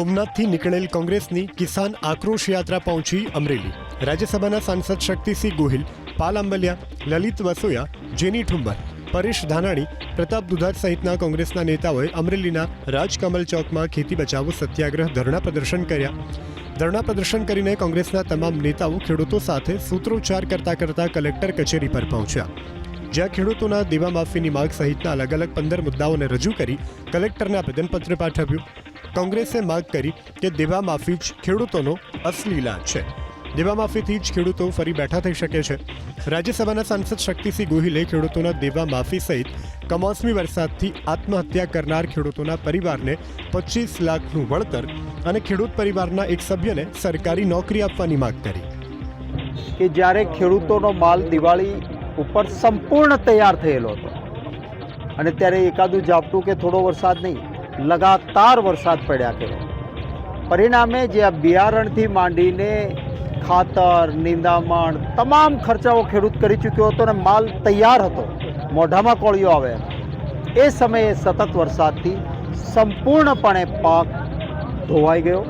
સોમનાથથી નીકળેલ કોંગ્રેસની કિસાન આક્રોશ યાત્રા પહોંચી અમરેલી. રાજ્યસભાના સાંસદ શક્તિસિંહ ગોહિલ, પાલ આંબલિયા, લલિત વસોયા, જેની ઠુંબર પરેશ ધાનાણી, પ્રતાપ દુધાર સહિતના કોંગ્રેસના નેતાઓએ અમરેલીના રાજકમલ ચોકમાં ખેતી બચાવો સત્યાગ્રહ ધરણા પ્રદર્શન કર્યા. ધરણા પ્રદર્શન કરીને કોંગ્રેસના તમામ નેતાઓ ખેડૂતો સાથે સૂત્રોચ્ચાર કરતા કરતા કલેક્ટર કચેરી પર પહોંચ્યા. જ્યાં ખેડૂતોના દેવા માફીની માંગ સહિતના અલગ અલગ પંદર મુદ્દાઓને રજૂ કરી કલેક્ટરને આવેદનપત્ર પાઠવ્યું. કોંગ્રેસે માંગ કરી કે દેવા માફી જ ખેડૂતોનો અસલી લાભ છે. દેવા માફીથી જ ખેડૂતો ફરી બેઠા થઈ શકે છે. રાજ્યસભાના સાંસદ શક્તિસિંહ ગોહિલે ખેડૂતોના દેવા માફી સહિત કમોસમી વરસાદથી આત્મહત્યા કરનાર ખેડૂતોના પરિવારને પચીસ લાખનું વળતર અને ખેડૂત પરિવારના એક સભ્યને સરકારી નોકરી આપવાની માંગ કરી. કે જ્યારે ખેડૂતોનો માલ દિવાળી ઉપર સંપૂર્ણ તૈયાર થયેલો હતો અને ત્યારે એકાદું ઝાપટું કે થોડો વરસાદ નહીં લગાતાર વરસાદ પડ્યા કર્યો પરિણામે જે આ બિયારણથી માંડીને ખાતર, નિંદામણ, તમામ ખર્ચાઓ ખેડૂત કરી ચૂક્યો હતો અને માલ તૈયાર હતો. મોઢામાં કોળિયો આવે. એ સમયે સતત વરસાદથી સંપૂર્ણપણે પાક ધોવાઈ ગયો.